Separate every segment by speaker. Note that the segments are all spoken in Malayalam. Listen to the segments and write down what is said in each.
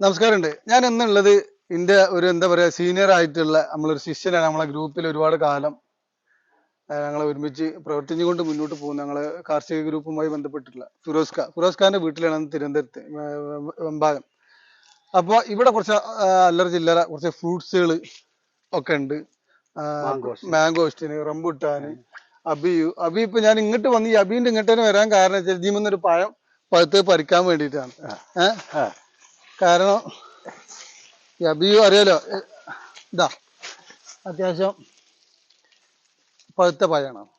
Speaker 1: നമസ്കാരമുണ്ട്. ഞാൻ എന്നുള്ളത് എന്റെ ഒരു എന്താ പറയാ സീനിയർ ആയിട്ടുള്ള നമ്മളൊരു ശിഷ്യനാണ്. നമ്മളെ ഗ്രൂപ്പിൽ ഒരുപാട് കാലം ഞങ്ങൾ ഒരുമിച്ച് പ്രവർത്തിച്ചുകൊണ്ട് മുന്നോട്ട് പോകുന്ന ഞങ്ങൾ കാർഷിക ഗ്രൂപ്പുമായി ബന്ധപ്പെട്ടിട്ടുള്ള ഫിറോസ് ഖാ ഫിറോസ് ഖാന്റെ വീട്ടിലാണ് തിരുവനന്തപുരത്ത് വെമ്പാകം. അപ്പോൾ ഇവിടെ കുറച്ച് അല്ലറ ചില്ലറ കുറച്ച് ഫ്രൂട്ട്സുകൾ ഒക്കെ ഉണ്ട്. മാംഗോസ്റ്റിന് റംബുട്ടാന് അബിയു അബി ഇപ്പൊ ഞാൻ ഇങ്ങോട്ട് വന്ന് ഈ അബീന്റെ ഇങ്ങോട്ട് തന്നെ വരാൻ കാരണം വെച്ചാൽ ജീമെന്നൊരു ഒരു പഴം പഴുത്ത് പറിക്കാൻ വേണ്ടിയിട്ടാണ്. ഏഹ് കാരണം അബിയു അറിയാലോ ഇതാ അത്യാവശ്യം പഴുത്ത പഴമാണ്.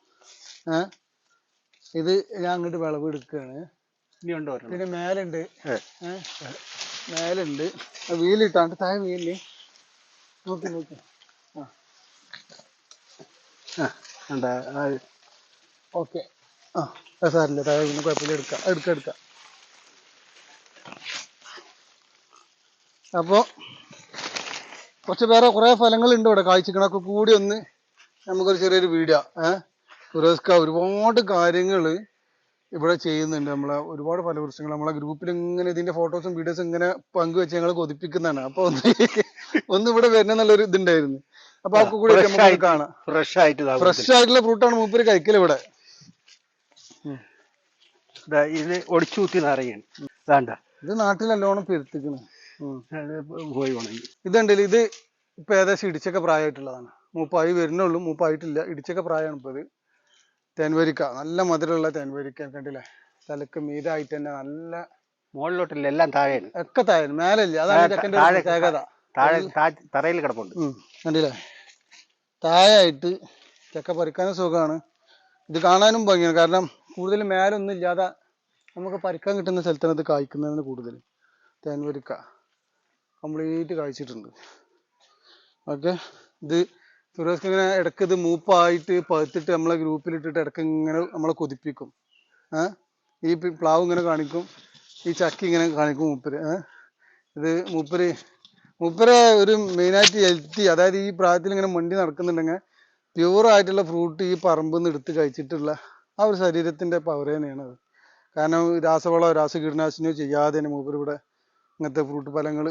Speaker 1: ഏ ഇത് ഞാൻ അങ്ങോട്ട് വിളവ് എടുക്കുകയാണ്
Speaker 2: ഇനി ഉണ്ടോ ഒരെണ്ണം?
Speaker 1: പിന്നെ മേലുണ്ട്. മേലുണ്ട്. വീലിട്ടാണ്ട് താഴെ വീലിൽ നോക്കി നോക്കി. ആ. ഓക്കെ. ആ സാറില്ല താഴെ കുഴപ്പമില്ല എടുക്കാം. എടുക്കാം എടുക്കാം. അപ്പോ കുറച്ച് വേറെ കുറേ ഫലങ്ങളുണ്ട് ഇവിടെ. കാഴ്ചക്കണൊക്കെ കൂടി ഒന്ന് നമുക്കൊരു ചെറിയൊരു വീഡിയോ ഏഹ് ഫിറോസ്ക ഒരുപാട് കാര്യങ്ങൾ ഇവിടെ ചെയ്യുന്നുണ്ട്. നമ്മളെ ഒരുപാട് ഫലവൃക്ഷങ്ങൾ നമ്മളെ ഗ്രൂപ്പിൽ ഇങ്ങനെ ഇതിന്റെ ഫോട്ടോസും വീഡിയോസും ഇങ്ങനെ പങ്കുവെച്ച് ഞങ്ങൾ കൊതിപ്പിക്കുന്നതാണ്. അപ്പൊ ഒന്ന് ഒന്ന് ഇവിടെ വരണമെന്നുള്ളൊരു ഇതുണ്ടായിരുന്നു. അപ്പൊ അവർക്ക് കൂടി നമുക്ക് കാണാം.
Speaker 2: ഫ്രഷ് ആയിട്ട്
Speaker 1: ഫ്രഷ് ആയിട്ടുള്ള ഫ്രൂട്ടാണ് മൂപ്പര് കഴിക്കൽ ഇവിടെ.
Speaker 2: ഇത് ഒടിച്ചു കുത്തി വേണ്ട
Speaker 1: ഇത് നാട്ടിൽ നല്ലോണം പെരുത്തിക്കണ്.
Speaker 2: പോയി ഉണങ്ങി.
Speaker 1: ഇതുണ്ടല്ലോ ഇത് ഇപ്പൊ ഏകദേശം ഇടിച്ചൊക്കെ പ്രായമായിട്ടുള്ളതാണ് മൂപ്പായി വരുന്നുള്ളൂ മൂപ്പായിട്ടില്ല. ഇടിച്ചൊക്കെ പ്രായമാണ് ഇപ്പൊ ഇത്. തേൻവരിക്ക നല്ല മധുരമുള്ള തേൻവരിക്ക കണ്ടില്ലേ? തലക്ക് മീതായിട്ട് തന്നെ നല്ല
Speaker 2: മുകളിലോട്ടില്ല എല്ലാം താഴെയാണ്.
Speaker 1: ഒക്കെ താഴെ മേലല്ലേ. അതാണ്
Speaker 2: ചെക്കന്റെ
Speaker 1: പ്രത്യേകത.
Speaker 2: താഴെ തറയിൽ കിടപ്പുണ്ട്.
Speaker 1: കണ്ടില്ലേ? താഴായിട്ട് ചക്ക പറിക്കാനും സുഖമാണ്. ഇത് കാണാനും ഭംഗിയാണ്. കാരണം കൂടുതൽ മേലൊന്നും ഇല്ലാതെ നമുക്ക് പറിക്കാൻ കിട്ടുന്ന സ്ഥലത്താണ് ഇത് കായ്ക്കുന്നതിന് കൂടുതൽ തേൻവരിക്ക. കംപ്ലീറ്റ് കഴിച്ചിട്ടുണ്ട്. ഓക്കെ. ഇത് ഫിറോസ്ക്ക് ഇങ്ങനെ ഇടയ്ക്ക് ഇത് മൂപ്പായിട്ട് പഴുത്തിട്ട് നമ്മളെ ഗ്രൂപ്പിൽ ഗ്രൂപ്പിലിട്ടിട്ട് ഇടയ്ക്ക് ഇങ്ങനെ നമ്മളെ കൊതിപ്പിക്കും. ഈ പ്ലാവ് ഇങ്ങനെ കാണിക്കും. ഈ ചക്കി ഇങ്ങനെ കാണിക്കും മൂപ്പര്. ഇത് മൂപ്പര് മൂപ്പര് ഒരു മെയിനായിട്ട് ഹെൽത്തി അതായത് ഈ പ്രായത്തിൽ ഇങ്ങനെ മണ്ടി നടക്കുന്നുണ്ടെങ്കിൽ പ്യൂർ ആയിട്ടുള്ള ഫ്രൂട്ട് ഈ പറമ്പിൽ നിന്ന് എടുത്ത് കഴിച്ചിട്ടുള്ള ആ ഒരു ശരീരത്തിന്റെ പവർ തന്നെയാണ് അത്. കാരണം രാസവളമോ രാസകീടനാശിനിയോ ചെയ്യാതെ തന്നെ മൂപ്പര് ഇവിടെ ഇങ്ങനത്തെ ഫ്രൂട്ട് ഫലങ്ങൾ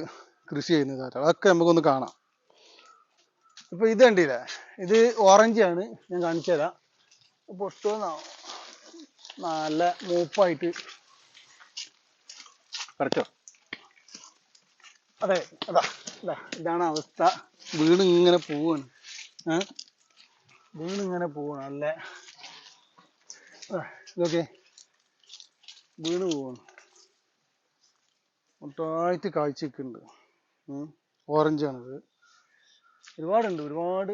Speaker 1: കൃഷി ചെയ്യുന്നത് അതൊക്കെ നമുക്കൊന്ന് കാണാം. ഇപ്പൊ ഇത് കണ്ടില്ലേ? ഇത് ഓറഞ്ച് ആണ്. ഞാൻ കാണിച്ചു തരാം. പൊട്ടുന്ന നല്ല മൂപ്പായിട്ട്
Speaker 2: പറിച്ചോ?
Speaker 1: അതെ അതാ ഇതാ ഇതാണ് അവസ്ഥ. വീണ് ഇങ്ങനെ പോവാണ്. വീണ് ഇങ്ങനെ പോവാണ്. അല്ല ഇതൊക്കെ വീണ് പോവാണ്. മൊത്തമായിട്ട് കാഴ്ച നിൽക്കുന്നുണ്ട് ഓറഞ്ച് ആണിത്. ഒരുപാടുണ്ട് ഒരുപാട്.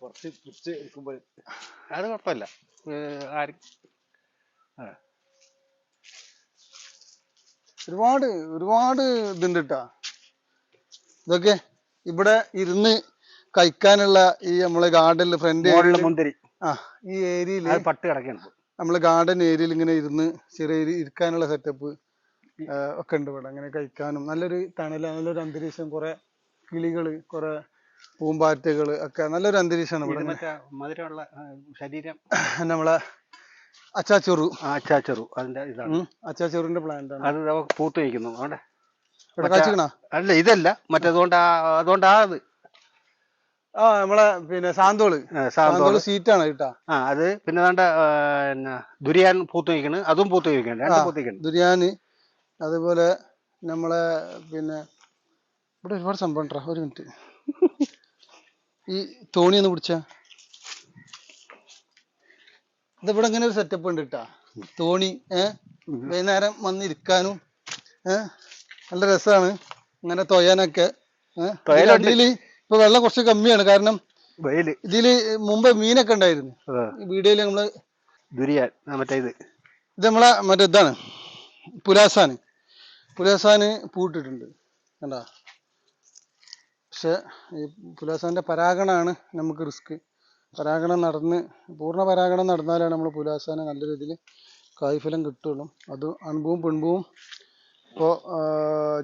Speaker 2: പുറത്ത് പിടിച്ച് എടുക്കുമ്പോൾ അത് കുഴപ്പമില്ല. ആരും?
Speaker 1: ഒരുപാട് ഒരുപാട് ഇതുണ്ട് കേട്ടാ ഇതൊക്കെ ഇവിടെ ഇരുന്ന് കഴിക്കാനുള്ള ഈ നമ്മളെ ഗാർഡനിൽ ഫ്രണ്ട്
Speaker 2: മുന്തിരി.
Speaker 1: ആ ഈ ഏരിയയിൽ
Speaker 2: പട്ട് കിടക്കണം
Speaker 1: നമ്മൾ ഗാർഡൻ ഏരിയയിൽ ഇങ്ങനെ ഇരുന്ന് ചെറിയ ഇരിക്കാനുള്ള സെറ്റപ്പ് ഒക്കെ ഉണ്ട് ഇവിടെ. അങ്ങനെ കഴിക്കാനും നല്ലൊരു തണല നല്ലൊരു അന്തരീക്ഷം കുറെ കിളികൾ കുറെ പൂമ്പാറ്റകൾ ഒക്കെ നല്ലൊരു അന്തരീക്ഷമാണ് ഇവിടെ.
Speaker 2: മധുരമുള്ള ശരീരം.
Speaker 1: നമ്മളെ അച്ചാച്ചോറു.
Speaker 2: അച്ചാച്ചോറു. അതിന്റെ ഇതാണ്.
Speaker 1: ഉം, അച്ചാച്ചോറിന്റെ പ്ലാന്റ് ആണ്.
Speaker 2: അത് പൂത്ത് നിൽക്കുന്നു അവിടെ അല്ല ഇതല്ല. മറ്റേതുകൊണ്ട് അതുകൊണ്ടാ അത്.
Speaker 1: ആ നമ്മളെ പിന്നെ സാന്തോൾ.
Speaker 2: ആ,
Speaker 1: സാന്തോൾ. സീറ്റാണ് കേട്ടാ.
Speaker 2: ആ അത് പിന്നെ ദുരിയാൻ പൂത്ത് നിൽക്കണ് അതും പൂത്ത് നിൽക്കണ് രണ്ടും പൂത്ത് നിൽക്കണ്
Speaker 1: ദുരിയാന് അതുപോലെ നമ്മളെ പിന്നെ ഇവിടെ ഒരുപാട് സംഭവം. ഒരു മിനിറ്റ് ഈ തോണി ഒന്ന് പിടിച്ച. ഇതിവിടെ ഇങ്ങനെ ഒരു സെറ്റപ്പ് ഉണ്ട് കേട്ടാ തോണി ഏഹ് വൈകുന്നേരം വന്നിരിക്കാനും ഏഹ് നല്ല രസമാണ് ഇങ്ങനെ തൊയാനൊക്കെ ഏഹ്. അടിയിൽ ഇപ്പൊ വെള്ളം കുറച്ച് കമ്മിയാണ്. കാരണം ഇതിൽ മുമ്പ് മീനൊക്കെ ഉണ്ടായിരുന്നു. വീഡിയോയിൽ നമ്മൾ
Speaker 2: ദുരിയാൻ ആ, മറ്റേ ഇത്.
Speaker 1: ഇത് നമ്മളെ മറ്റേ ഇതാണ് പുലാസാന് പുലാസാന് പൂട്ടിട്ടുണ്ട് കണ്ടാ? പക്ഷെ ഈ പുലാസാന്റെ പരാഗണമാണ് നമുക്ക് റിസ്ക്. പരാഗണം നടന്ന് പൂർണ പരാഗണം നടന്നാലാണ് നമ്മൾ പുലാസാനെ നല്ല രീതിയിൽ കായ്ഫലം കിട്ടുള്ളൂ. അത് അൺപൂവും പെൺപൂവും ഇപ്പോൾ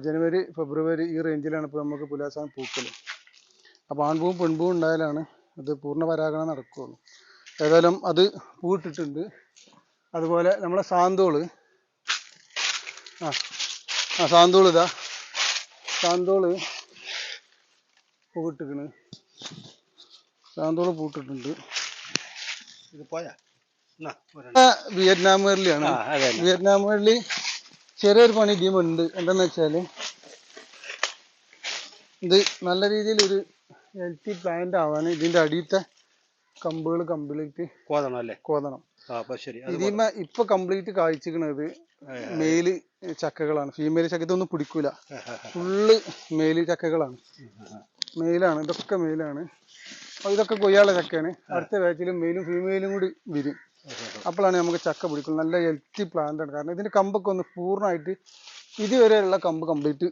Speaker 1: ജനുവരി ഫെബ്രുവരി ഈ റേഞ്ചിലാണ് ഇപ്പോൾ നമുക്ക് പുലാസാൻ പൂക്കൽ അപ്പോൾ ആൺപൂവും പെൺപൂവും ഉണ്ടായാലാണ് അത് പൂർണ പരാഗണം നടക്കുകയുള്ളൂ ഏതായാലും അത് പൂട്ടിട്ടുണ്ട്. അതുപോലെ നമ്മളെ സാന്തോൾ. ആ. ആ സാന്തോൾ ഇതാ. സാന്തോൾ പൂവിട്ടിക്കണ് സാന്തോൾ പൂട്ടിട്ടുണ്ട്
Speaker 2: ഇത് പോയാ.
Speaker 1: വിയറ്റ്നാം വേർലിയാണ്. വിയറ്റ്നാം വേർലി ചെറിയൊരു പണി ഇതിമുണ്ട് എന്താന്ന് വെച്ചാൽ ഇത് നല്ല രീതിയിൽ ഒരു ഹെൽത്തി പ്ലാന്റ് ആവാൻ ഇതിന്റെ അടിയത്തെ കമ്പുകൾ കംപ്ലീറ്റ്
Speaker 2: കോതണം അല്ലേ?
Speaker 1: കോതണം. ഇതിമ ഇപ്പൊ കംപ്ലീറ്റ് കായ്ച്ചിക്കണത് മെയിൽ ചക്കകളാണ്. ഫീമെയിൽ ചക്ക ഇതൊന്നും പിടിക്കൂല. ഫുള്ള് മെയിൽ ചക്കകളാണ്. മെയിലാണ് ഇതൊക്കെ മെയിലാണ് ഇതൊക്കെ കൊയ്യാളെ ചക്കയാണ്. അടുത്ത ബാച്ചിലും മെയിലും ഫീമെയിലും കൂടി വരും. അപ്പോഴാണ് നമുക്ക് ചക്ക പിടിക്കുന്നത് നല്ല ഹെൽത്തി പ്ലാന്റ് ആണ്. കാരണം ഇതിന്റെ കമ്പൊക്കെ ഒന്ന് പൂർണമായിട്ട് ഇതുവരെയുള്ള കമ്പ് കംപ്ലീറ്റ്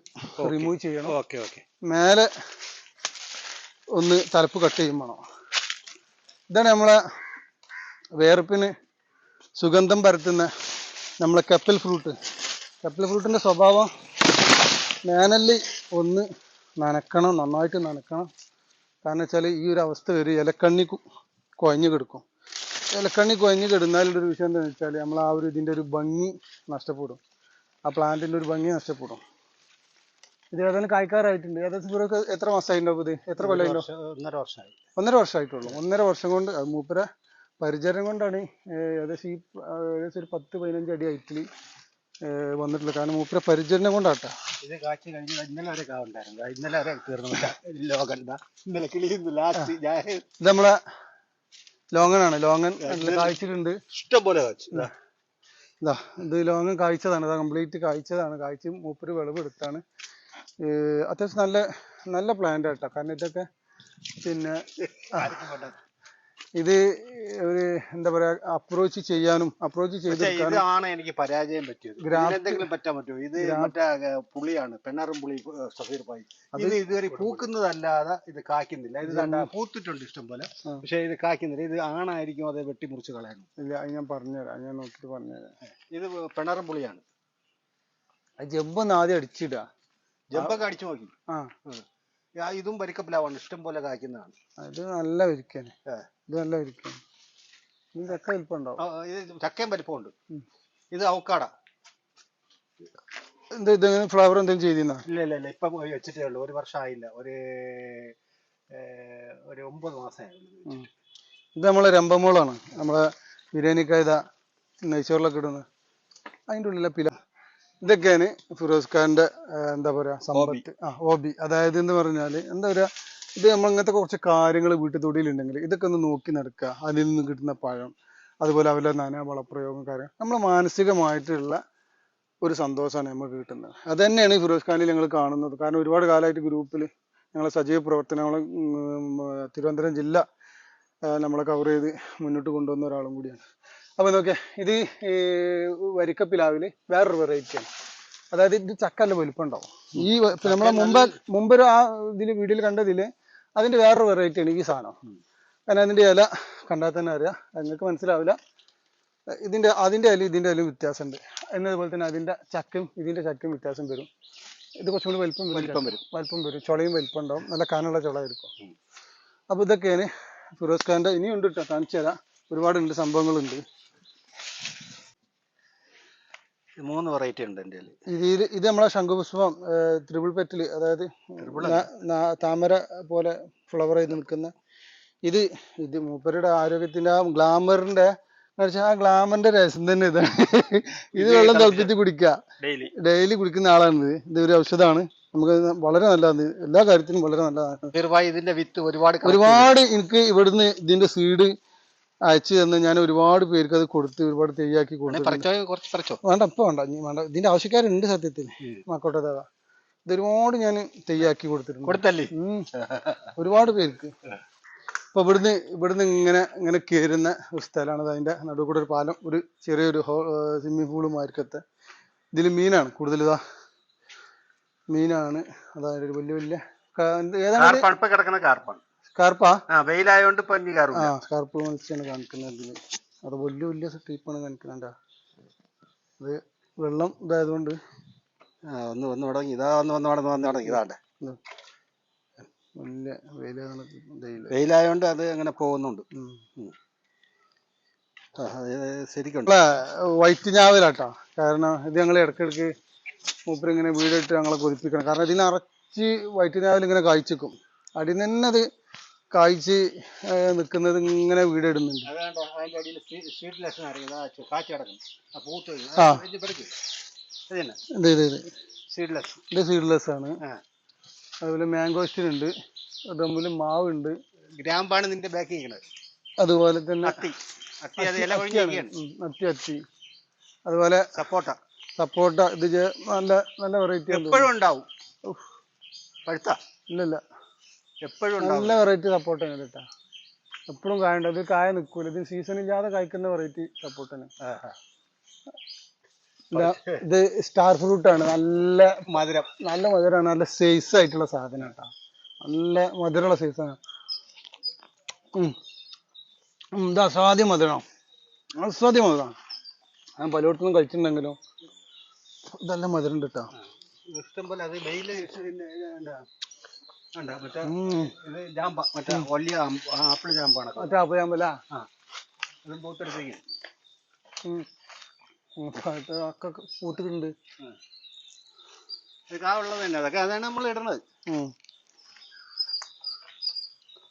Speaker 1: റിമൂവ് ചെയ്യണം.
Speaker 2: ഓക്കെ ഓക്കെ
Speaker 1: മേലെ ഒന്ന് തലപ്പ് കട്ട് ചെയ്യും വേണം. ഇതാണ് നമ്മളെ വേർപ്പിന് സുഗന്ധം പരത്തുന്ന നമ്മളെ കപ്പൽ ഫ്രൂട്ട് കപ്പൽ ഫ്രൂട്ടിന്റെ സ്വഭാവം വേനലിൽ ഒന്ന് നനക്കണം നന്നായിട്ട് നനക്കണം. കാരണം വെച്ചാൽ ഈ ഒരു അവസ്ഥ വരും ഇലക്കണ്ണി കുഴഞ്ഞു കിടക്കും. ഇലക്കണ്ണി കുഴഞ്ഞു കിടന്നാലുള്ള ഒരു വിഷയം എന്താണെന്ന് വെച്ചാൽ നമ്മൾ ആ ഒരു ഇതിന്റെ ഒരു ഭംഗി നഷ്ടപ്പെടും. ആ പ്ലാന്റിന്റെ ഒരു ഭംഗി നഷ്ടപ്പെടും. ഇത് ഏതായാലും കായ്ക്കാറായിട്ടുണ്ട്. ഏകദേശം ഇവരൊക്കെ എത്ര മാസമായിട്ടുണ്ടാവും ഇത്? എത്ര കൊല്ലമായിട്ടുണ്ടോ
Speaker 2: വർഷം- ഒന്നര വർഷമായി.
Speaker 1: ഒന്നര വർഷമായിട്ടുള്ളൂ. ഒന്നര വർഷം കൊണ്ട് മൂപ്പര പരിചരണം കൊണ്ടാണ് ഏകദേശം ഈ ഏകദേശം ഒരു പത്ത് പതിനഞ്ച് അടി ഹൈറ്റിൽ വന്നിട്ടുള്ളത് കാരണം മൂപ്പര പരിചരണം കൊണ്ടാട്ടാ.
Speaker 2: ഇത് കാച്ചി കഴിഞ്ഞ ഇന്നലെ വരെ കാവുണ്ടായിരുന്നു ദാ ഇന്നലെ വരെ തീർന്നു ലോകൻ ദാ ഇന്നലെ കിളിയിരുന്നു ലാസ്റ്റ് ഞാൻ
Speaker 1: ഇത് നമ്മളെ ലോങ്ങൻ അതിൽ കായ്ച്ചിട്ടുണ്ട്
Speaker 2: ഇഷ്ടം പോലെ കാച്ചു. ദാ.
Speaker 1: ഇതാ ഇത് ലോങ്ങൻ കായ്ച്ചതാണ് ഇതാ കംപ്ലീറ്റ് കായ്ച്ചതാണ് കായ്ച്ച് മൂപ്പര് വിളവെടുത്താണ് എടുത്താണ്. അത്യാവശ്യം നല്ല നല്ല പ്ലാന്റ് ആട്ടോ. കാരണം ഇതൊക്കെ പിന്നെ. ഇത് ഒരു എന്താ പറയാ അപ്രോച്ച് ചെയ്യാനും അപ്രോച്ച് ചെയ്തെടുക്കാനും
Speaker 2: എനിക്ക് പരാജയം പറ്റിയത്. എന്തെങ്കിലും പറ്റാൻ പറ്റുമോ? ഇത് മറ്റേ പുളിയാണ്. പെണ്ണാറും പുളി സഫീർ പായി. ഇത് ഇതുവരെ പൂക്കുന്നതല്ലാതെ ഇത് കായ്ക്കുന്നില്ല. ഇത് പൂത്തിട്ടുണ്ട് ഇഷ്ടം പോലെ. പക്ഷെ ഇത് കായ്ക്കുന്നില്ല. ഇത് ആണായിരിക്കും അത് വെട്ടി മുറിച്ച് കളയണം
Speaker 1: ഇല്ല ഞാൻ പറഞ്ഞുതരാം. ഞാൻ നോക്കിയിട്ട് പറഞ്ഞുതരാം.
Speaker 2: ഇത് പെണ്ണാറും പുളിയാണ്.
Speaker 1: ജമ്പ് ആദ്യം അടിച്ചിടാ.
Speaker 2: ജമ്പൊക്കെ അടിച്ചു നോക്കി.
Speaker 1: ആ.
Speaker 2: ഇതും വരിക്കപ്പിലാവാണ് ഇഷ്ടം പോലെ കായ്ക്കുന്നതാണ്.
Speaker 1: അത് നല്ല വിരിക്കാണ്
Speaker 2: ഏ.
Speaker 1: ഇത് നല്ല വിരിക്കാണ് ഇത് ചക്ക
Speaker 2: ആ, ഇത് ചക്കയും വലിപ്പമുണ്ട്.
Speaker 1: ഉം.
Speaker 2: ഇത് ഔക്കാട
Speaker 1: എന്താ ഇത് ഫ്ലവർ എന്തെങ്കിലും ചെയ്തിരുന്നാ?
Speaker 2: ഇല്ല ഇല്ല ഇല്ല. ഇപ്പം പോയി വെച്ചിട്ടേ ഉള്ളൂ. ഒരു വർഷം ആയില്ല. ഒരു ഏർ, ഒരു ഒമ്പത് മാസമേ ഉള്ളൂ
Speaker 1: ഇത് നമ്മളെ രമ്പമോളാണ് നമ്മളെ ബിരിയാണിക്കായത നെയ്ച്ചോറിലൊക്കെ ഇടുന്നത് അതിന്റെ ഉള്ളിലെ പില. ഇതൊക്കെയാണ് ഫിറോസ് ഖാന്റെ ആ, എന്താ പറയാ സമ്പത്ത്. ആ ഹോബി. അതായത് എന്ന് പറഞ്ഞാൽ എന്താ പറയാ ഇത് നമ്മൾ ഇങ്ങനത്തെ കുറച്ച് കാര്യങ്ങൾ വീട്ടു തൊടിയിലുണ്ടെങ്കിൽ ഇതൊക്കെ ഒന്ന് നോക്കി നടക്കുക അതിൽ നിന്ന് കിട്ടുന്ന പഴം അതുപോലെ അവരുടെ നന വളപ്രയോഗം കാര്യം നമ്മൾ മാനസികമായിട്ടുള്ള ഒരു സന്തോഷമാണ് നമുക്ക് കിട്ടുന്നത്. അത് തന്നെയാണ് ഈ ഫിറോസ് ഖാനിൽ ഞങ്ങൾ കാണുന്നത്. കാരണം ഒരുപാട് കാലമായിട്ട് ഗ്രൂപ്പിൽ ഞങ്ങളെ സജീവ പ്രവർത്തനങ്ങൾ തിരുവനന്തപുരം ജില്ല നമ്മളെ കവർ ചെയ്ത് മുന്നോട്ട് കൊണ്ടുവന്ന ഒരാളും കൂടിയാണ്. അപ്പൊ നോക്കെ ഇത് ഈ വരിക്കപ്പിലാവിൽ വേറൊരു വെറൈറ്റിയാണ് അതായത് ഇത് ചക്കല്ല വലിപ്പം ഉണ്ടാവും. ഈ നമ്മളെ മുമ്പ് മുമ്പ് ഒരു ആ ഇതിൽ വീഡിയോയിൽ കണ്ടതിൽ അതിന്റെ വേറൊരു വെറൈറ്റി ആണ് ഈ സാധനം. കാരണം അതിന്റെ ഇല കണ്ടാൽ തന്നെ അറിയാം. നിങ്ങൾക്ക് മനസ്സിലാവില്ല. ഇതിന്റെ അതിന്റെ ഇല ഇതിന്റെ ഇല വ്യത്യാസമുണ്ട്. എന്നതുപോലെ തന്നെ അതിന്റെ ചക്കും ഇതിന്റെ ചക്കും വ്യത്യാസം വരും. ഇത് കുറച്ചും കൂടി വലിപ്പം വരും.
Speaker 2: വലിപ്പം വരും.
Speaker 1: വലിപ്പം വരും. ചുളയും വലിപ്പം ഉണ്ടാവും. നല്ല കനുള്ള ചുളയായിരിക്കും അപ്പോൾ ഇതൊക്കെയാണ് ഫിറോസ് ഖാന്റെ ഇനിയുണ്ട് കേട്ടോ കാണിച്ചു തരാം ഒരുപാടുണ്ട് സംഭവങ്ങളുണ്ട്
Speaker 2: ഇത് മൂന്ന് വെറൈറ്റി ഉണ്ട് എന്റെ.
Speaker 1: ഇതിൽ ഇത് നമ്മളെ ശംഖുപുഷ്പം ത്രിപിൾ പെറ്റിൽ അതായത് താമര പോലെ ഫ്ലവർ ചെയ്ത് നിൽക്കുന്ന ഇത് ഇത് മൂപ്പരുടെ ആരോഗ്യത്തിന്റെ ആ ഗ്ലാമറിന്റെ ആ ഗ്ലാമറിന്റെ രസം തന്നെ ഇതാണ് ഇത് വെള്ളം തിളപ്പിച്ച് കുടിക്കുക.
Speaker 2: ഡെയിലി.
Speaker 1: കുടിക്കുന്ന ആളാണ് ഇത് ഇത് ഒരു ഔഷധമാണ്. നമുക്ക് വളരെ നല്ലതാണ്. എല്ലാ കാര്യത്തിനും വളരെ നല്ലതാണ്.
Speaker 2: ഇതിന്റെ വിത്ത് ഒരുപാട്
Speaker 1: ഒരുപാട് എനിക്ക് ഇവിടുന്ന് ഇതിന്റെ സീഡ് അയച്ചു തന്ന് ഞാൻ ഒരുപാട് പേർക്ക് അത് കൊടുത്ത് ഒരുപാട് തെയ്യാക്കി. കൊടുത്തു വേണ്ട ഇപ്പൊ വേണ്ട വേണ്ട. ഇതിന്റെ ആവശ്യക്കാരുണ്ട് സത്യത്തിൽ. മക്കോട്ടെ ദാദാ ഇത് ഒരുപാട് ഞാൻ തെയ്യാക്കി കൊടുത്തിട്ടുണ്ട്.
Speaker 2: കൊടുത്തല്ലേ.
Speaker 1: ഒരുപാട് പേർക്ക്. അപ്പൊ ഇവിടുന്ന് ഇവിടുന്ന് ഇങ്ങനെ ഇങ്ങനെ കയറുന്ന ഒരു സ്ഥലമാണ്. അതിന്റെ നടുവ് കൂടെ ഒരു പാലം ഒരു ചെറിയൊരു സ്വിമ്മിംഗ് പൂളും മാർക്കത്തെ. ഇതിൽ മീനാണ് കൂടുതൽ ഇതാ. മീനാണ്. അതായത് ഒരു വലിയ വലിയ ഏതാണ്
Speaker 2: കിടക്കുന്ന കാർപ്പാണ് ആ വെയിലായോണ്ട് പഞ്ഞി ഇനി
Speaker 1: ആ സ്കാർപ്പ് കാണിക്കുന്നത് ഇതിൽ അത് വലിയ വലിയ ടീപ്പാണ് കാണിക്കുന്നുണ്ടാ അത് വെള്ളം ഇതായതുകൊണ്ട്.
Speaker 2: ആ ഒന്ന് വന്ന് തുടങ്ങി ഇതാ ഒന്ന് വന്ന് വന്ന് വന്ന് തുടങ്ങി ഇതാണ്ട്
Speaker 1: ഇത്. വലിയ വെയിലാണ്
Speaker 2: വെയിലായോണ്ട് അത് അങ്ങനെ പോകുന്നുണ്ട്.
Speaker 1: ശരിക്കും വൈറ്റ് ഞാവലാട്ടോ. കാരണം ഇത് ഞങ്ങൾ ഇടയ്ക്കിടയ്ക്ക് മൂപ്പര് ഇങ്ങനെ വീടിട്ട് ഞങ്ങളെ കൊതിപ്പിക്കണം. കാരണം ഇതിന് അറച്ച് വയറ്റിനാവിൽ ഇങ്ങനെ കായ്ച്ചിക്കും. അടിയിൽ തന്നെ അത് കായ്ച്ച് നിൽക്കുന്നത് ഇങ്ങനെ വീടിടുന്നുണ്ട്.
Speaker 2: ഇത്
Speaker 1: സീഡ്ലെസ് ആണ്. അതുപോലെ മാംഗോസ്റ്റിൻ ഉണ്ട്. അതുപോലെ മാവ് ഉണ്ട്
Speaker 2: ഗ്രാമ്പാണ് നിന്റെ ബാക്കി
Speaker 1: അതുപോലെ തന്നെ
Speaker 2: അത്തി. അത്തി
Speaker 1: അതുപോലെ
Speaker 2: സപ്പോട്ട.
Speaker 1: സപ്പോട്ട ഇത് നല്ല നല്ല വെറൈറ്റി
Speaker 2: എപ്പോഴും ഉണ്ടാവും. പഴുത്ത.
Speaker 1: ഇല്ലല്ല
Speaker 2: എപ്പോഴും
Speaker 1: നല്ല വെറൈറ്റി സപ്പോർട്ട് ആണ് കേട്ടാ എപ്പോഴും കായുണ്ട് അത് കായ നിൽക്കൂല ഇത് സീസൺ ഇല്ലാതെ കായ്ക്കുന്ന വെറൈറ്റി സപ്പോർട്ടാണ്. ഇത് സ്റ്റാർ ഫ്രൂട്ട് ആണ്. നല്ല
Speaker 2: മധുരം.
Speaker 1: നല്ല മധുരമാണ് നല്ല സൈസ് ആയിട്ടുള്ള സാധനം കേട്ടോ നല്ല മധുരമുള്ള സൈസാണ് ഇത് അസാധ്യ മധുരം. അസാധ്യ മധുരം. ഞാൻ പലയിടത്തുനിന്നും കഴിച്ചിട്ടുണ്ടെങ്കിലും ഇതെല്ലാം മധുരം ഉണ്ട് കേട്ടോ
Speaker 2: ഇഷ്ടം പോലെ അത്. ഇത് ജാമ്പ മറ്റേ വലിയ ആം- ആ, ആപ്പിൾ ജാമ്പാണ് അത്.
Speaker 1: മറ്റേ അപ്പോൾ ഞാൻ പോലെ
Speaker 2: ആ. അതും പൂത്തെടുത്തേക്ക്
Speaker 1: ഒക്കെ പൂത്തിട്ടുണ്ട്
Speaker 2: ഇത് കാവുള്ളത് തന്നെ. അതൊക്കെ അതാണ് നമ്മൾ.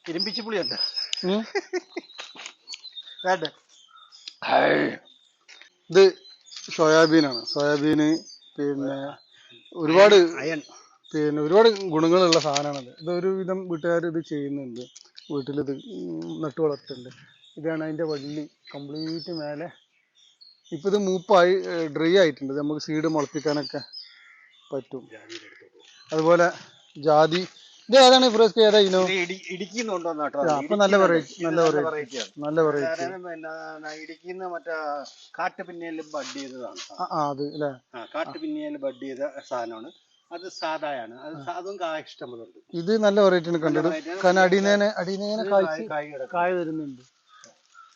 Speaker 2: ഇരുമ്പിച്ച് പുളിയുണ്ട്. വേണ്ട?
Speaker 1: ഇത് സോയാബീനാണ്. സോയാബീന് പിന്നെ ഒരുപാട്
Speaker 2: അയൺ.
Speaker 1: പിന്നെ ഒരുപാട് ഗുണങ്ങളുള്ള സാധനമാണത്. ഇത് ഒരുവിധം വീട്ടുകാർ ഇത് ചെയ്യുന്നുണ്ട്. വീട്ടിലിത് നട്ടു വളർത്തുന്നുണ്ട് ഇതാണ് അതിന്റെ വള്ളി. കംപ്ലീറ്റ് മേലെ ഇപ്പം ഇത് മൂപ്പായി ഡ്രൈ ആയിട്ടുണ്ട്. നമുക്ക് സീഡ് മുളപ്പിക്കാനൊക്കെ പറ്റും. അതുപോലെ ജാതി. ഇത് ഏതാണ് ഫിറോസ്ക്ക് ഏതാ ഇനോ?
Speaker 2: ഇത് ഇടി ഇടുക്കിന്ന് കൊണ്ടുവന്ന കേട്ടോ.
Speaker 1: ആ, അപ്പൊ നല്ല വെറൈറ്റി നല്ല.
Speaker 2: വെറൈറ്റി
Speaker 1: നല്ല വെറൈറ്റി
Speaker 2: ഇടുക്കിന്ന് മറ്റേ കാട്ടുപിന്നിയിൽ ബഡ് ചെയ്തതാണ്.
Speaker 1: ആ അത് അല്ലേ
Speaker 2: കാട്ടുപിന്നിയിൽ ബഡ് ചെയ്ത സാധനമാണ്. അത് സാധായാണ് അത് അതും കായ ഇഷ്ടം പോലെ ഉണ്ട്
Speaker 1: ഇത് നല്ല വെറൈറ്റി ആണ്. കണ്ടത്. കാരണം അടിനേനെ അടിനേനെ
Speaker 2: കായ
Speaker 1: വരുന്നുണ്ട്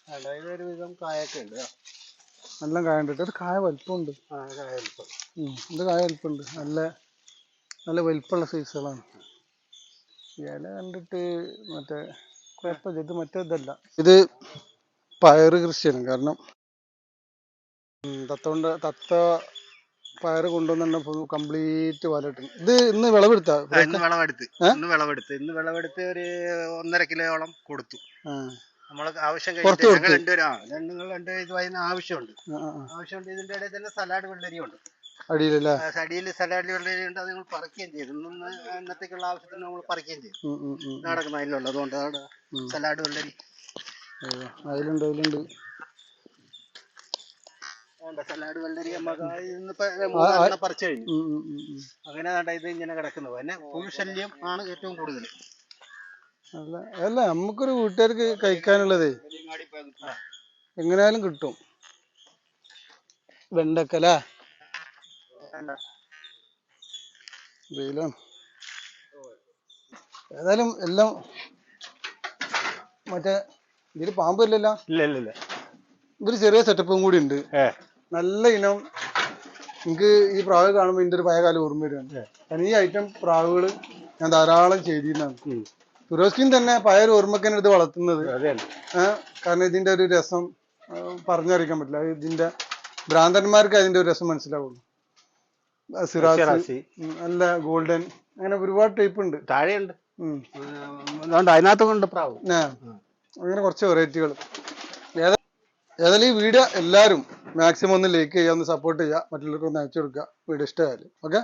Speaker 2: അതായത് ഒരു വിധം കായൊക്കെ ഉണ്ട്
Speaker 1: നല്ല കായ ഉണ്ട്. അത് കായ വലിപ്പമുണ്ട്. ഇത് കായ വലിപ്പമുണ്ട്. നല്ല നല്ല വലിപ്പമുള്ള സൈസുകളാണ്. ഇല കണ്ടിട്ട് മറ്റേ കുഴപ്പമില്ല. ഇത് മറ്റേ ഇതല്ല. ഇത് പയറ് കൃഷിയാണ്. കാരണം തത്തോണ്ട് തത്ത കൊണ്ട് തത്ത പയറ് കൊണ്ടുവന്നെ കംപ്ലീറ്റ് വലട്ടു ഇത് ഇന്ന് വിളവെടുത്ത?
Speaker 2: ഇന്ന് വിളവെടുത്ത്. ഇന്ന് വിളവെടുത്ത്. ഇന്ന് വിളവെടുത്ത് ഒരു ഒന്നര കിലോയോളം കൊടുത്തു. നമ്മളെ ആവശ്യം കഴിഞ്ഞിട്ട് ഞങ്ങൾ. രണ്ടുപേരും രണ്ടുങ്ങൾ രണ്ടുപേരും ഇത് വൈകുന്ന ആവശ്യമുണ്ട്. ആവശ്യമുണ്ട്. ഇതിന്റെ ഇടയിൽ തന്നെ സലാഡ് വെള്ളരിയുണ്ട്.
Speaker 1: അടിയിലല്ലേ?
Speaker 2: അടിയിൽ സലാഡ് വെള്ളരി ഉണ്ട് അത് നമ്മൾ പറിക്കുകയും ചെയ്തു. ഇന്ന് ഇന്നത്തേക്കുള്ള ആവശ്യത്തിന് നമ്മൾ പറിക്കുകയും ചെയ്തു. നടക്കുന്ന അതിലുള്ളത്. അതുകൊണ്ട് സലാഡ് വെള്ളരി.
Speaker 1: അതിലുണ്ട് അതിലുണ്ട്.
Speaker 2: സലാഡ് വെള്ളരി നമുക്ക് പറിച്ചു കഴിഞ്ഞു. അങ്ങനെ വേണ്ട ഇത് ഇങ്ങനെ കിടക്കുന്നത്. പിന്നെ പുഴുശല്യം ആണ് ഏറ്റവും കൂടുതൽ.
Speaker 1: അല്ല അല്ല നമുക്കൊരു വീട്ടുകാർക്ക് കഴിക്കാനുള്ളതേ എങ്ങനെയാലും കിട്ടും. വെണ്ടക്കല വെയിലാണ് ഏതായാലും എല്ലാം മറ്റേ ഇതിൽ പാമ്പ് ഇല്ലല്ലോ?
Speaker 2: ഇല്ല ഇല്ല ഇല്ല.
Speaker 1: ഇവർ ചെറിയ സെറ്റപ്പും കൂടി ഉണ്ട്.
Speaker 2: ഏ.
Speaker 1: നല്ല ഇനം എനിക്ക് ഈ പ്രാവ് കാണുമ്പോൾ ഇതിന്റെ ഒരു പഴയകാലം ഓർമ്മ വരികയാണ് കാരണം ഈ ഐറ്റം പ്രാവുകൾ ഞാൻ ധാരാളം ചെയ്തിരുന്നതാണ്. ഫിറോസ്കിൻ തന്നെ പഴയ ഒരു ഓർമ്മക്കന്നെ എടുത്ത് വളർത്തുന്നത്. കാരണം ഇതിന്റെ ഒരു രസം പറഞ്ഞറിയിക്കാൻ പറ്റില്ല. ഇതിന്റെ ഭ്രാന്തന്മാർക്ക് അതിന്റെ ഒരു രസം മനസ്സിലാവുള്ളൂ. സിറാസ്. നല്ല ഗോൾഡൻ അങ്ങനെ ഒരുപാട് ടൈപ്പ് ഉണ്ട്.
Speaker 2: താഴെയുണ്ട്. അതിനകത്ത് പ്രാവ്.
Speaker 1: അങ്ങനെ കുറച്ച് വെറൈറ്റികൾ ഏതായാലും ഈ വീഡിയോ എല്ലാവരും മാക്സിമം ഒന്ന് ലൈക്ക് ചെയ്യുക ഒന്ന് സപ്പോർട്ട് ചെയ്യുക മറ്റുള്ളവർക്ക് ഒന്ന് അയച്ചു കൊടുക്കുക. വീഡിയോ ഇഷ്ടമായാലും. ഓക്കെ